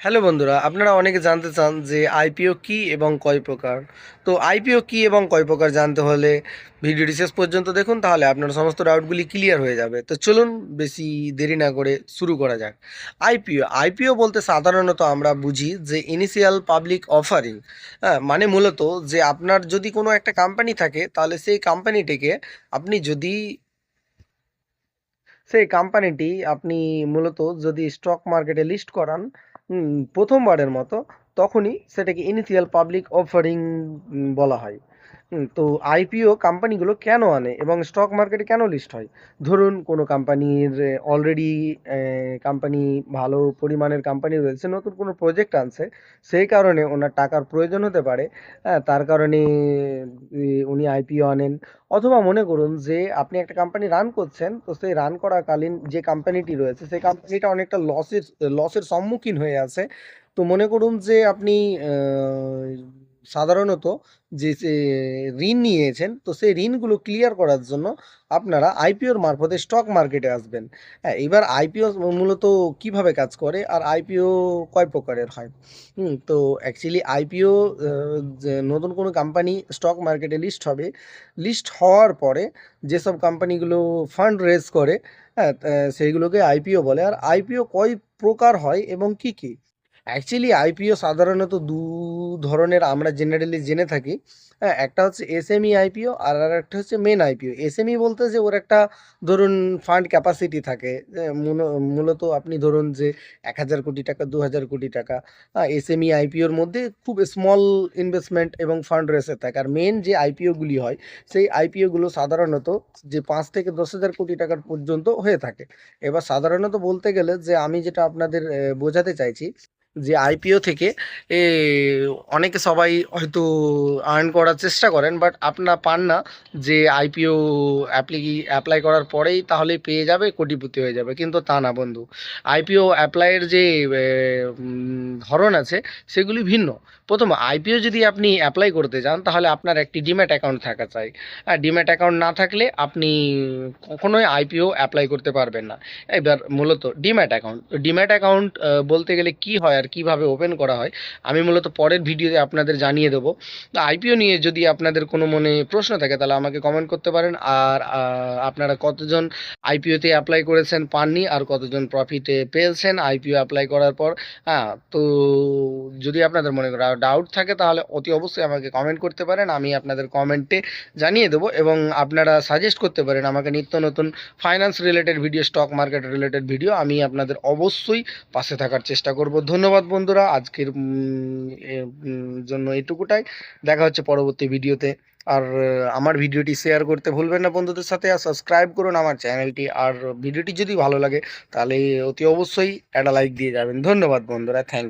Hello বন্ধুরা, আপনারা অনেকে জানতে চান যে আইপিও কি এবং কয় প্রকার। তো আইপিও কি এবং কয় প্রকার জানতে হলে ভিডিওটি শেষ পর্যন্ত দেখুন, তাহলে আপনার সমস্ত ডাউটগুলি ক্লিয়ার হয়ে যাবে। তো চলুন বেশি দেরি না করে শুরু করা যাক। আইপিও আইপিও বলতে সাধারণত আমরা বুঝি যে ইনিশিয়াল পাবলিক অফারিং মানে মূলত যে আপনার যদি কোনো একটা কোম্পানি থাকে, তাহলে সেই কোম্পানিটিকে আপনি যদি, সেই কোম্পানিটি আপনি মূলত যদি স্টক মার্কেটে লিস্ট করান প্রথমবারের মতো। তখনই সেটাকে ইনিশিয়াল পাবলিক অফারিং বলা হয়। তো আইপিও কোম্পানিগুলো কেন আনে এবং স্টক মার্কেটে কেন লিস্ট হয়? ধরুন, কোনো কোম্পানির অলরেডি কোম্পানি ভালো পরিমাণের কোম্পানি রয়েছে, নতুন কোনো প্রজেক্ট আনছে, সেই কারণে ওনার টাকার প্রয়োজন হতে পারে তার কারণে উনি আইপিও আনেন। অথবা মনে করুন যে আপনি একটা কোম্পানি রান করছেন, তো সেই রান করাকালীন যে কোম্পানিটি রয়েছে, সেই কোম্পানিটা অনেকটা লসের লসের সম্মুখীন হয়ে আছে। তো মনে করুন যে আপনি সাধারণত যে ঋণ নিয়েছেন, তো সেই ঋণগুলো ক্লিয়ার করার জন্য আপনারা আইপিওর মারফতে স্টক মার্কেটে আসবেন। হ্যাঁ এবার আইপিও মূলত কীভাবে কাজ করে আর আইপিও কয় প্রকারের হয়? তো অ্যাকচুয়ালি আইপিও নতুন কোনো কোম্পানি স্টক মার্কেটে লিস্ট হবে। লিস্ট হওয়ার পরে যেসব কোম্পানিগুলো ফান্ড রেজ করে হ্যাঁ সেইগুলোকে আইপিও বলে। আর আইপিও কয় প্রকার হয় এবং কি কি? অ্যাকচুয়ালি আইপিও সাধারণত দু ধরনের আমরা জেনারেলি জেনে থাকি। হ্যাঁ একটা হচ্ছে এসএমই আইপিও আর আর একটা হচ্ছে মেন আইপিও এসএমই বলতে যে ওর একটা ধরুন ফান্ড ক্যাপাসিটি থাকে মূল- মূলত আপনি ধরুন যে এক হাজার কোটি টাকা, দু হাজার কোটি টাকা হ্যাঁ এসএমই আইপিওর মধ্যে খুব স্মল ইনভেস্টমেন্ট এবং ফান্ড রেসে থাকে আর মেন যে আইপিওগুলি হয়, সেই আইপিওগুলো সাধারণত যে পাঁচ থেকে দশ হাজার কোটি টাকার পর্যন্ত হয়ে থাকে। এবার সাধারণত বলতে গেলে যে আমি যেটা আপনাদের বোঝাতে চাইছি যে আইপিও থেকে, এ, অনেকে সবাই হয়তো আর্ন করার চেষ্টা করেন বাট আপনারা পান না যে আইপিও অ্যাপ্লি অ্যাপ্লাই করার পরেই তাহলে পেয়ে যাবে, কোটিপতি হয়ে যাবে। কিন্তু তা না বন্ধু। আইপিও অ্যাপ্লাইয়ের যে ধরন আছে, সেগুলি ভিন্ন। প্রথম আইপিও যদি আপনি অ্যাপ্লাই করতে চান তাহলে আপনার একটি ডিম্যাট অ্যাকাউন্ট থাকা চাই। আর ডিম্যাট অ্যাকাউন্ট না থাকলে আপনি কখনোই আইপিও অ্যাপ্লাই করতে পারবেন না। এবার মূলত ডিম্যাট অ্যাকাউন্ট ডিম্যাট অ্যাকাউন্ট বলতে গেলে কি হয় আর কীভাবে ওপেন করা হয়, আমি মূলত পরের ভিডিওতে আপনাদের জানিয়ে দেবো। তো আইপিও নিয়ে যদি আপনাদের কোনো মনে প্রশ্ন থাকে, তাহলে আমাকে কমেন্ট করতে পারেন। আর আপনারা কতজন আইপিওতে অ্যাপ্লাই করেছেন পাননি, আর কতজন প্রফিটে পেয়েছেন আইপিও অ্যাপ্লাই করার পর হ্যাঁ তো যদি আপনাদের মনে ডাউট থাকে, তাহলে অতি অবশ্যই আমাকে কমেন্ট করতে পারেন। আমি আপনাদের কমেন্টে জানিয়ে দেবো এবং আপনারা সাজেস্ট করতে পারেন আমাকে নিত্য নতুন finance related video stock market related video আমি আপনাদের অবশ্যই পাশে থাকার চেষ্টা করব। ধন্যবাদ। বন্ধুরা, আজকের জন্য এটুকুটাই। দেখা হচ্ছে পরবর্তী ভিডিওতে। আর আমার ভিডিওটি শেয়ার করতে ভুলবেন না বন্ধুদের সাথে, আর সাবস্ক্রাইব করুন আমার চ্যানেলটি আর ভিডিওটি যদি ভালো লাগে, তাহলে অতি অবশ্যই একটা লাইক দিয়ে যাবেন। ধন্যবাদ বন্ধুরা থ্যাংক ইউ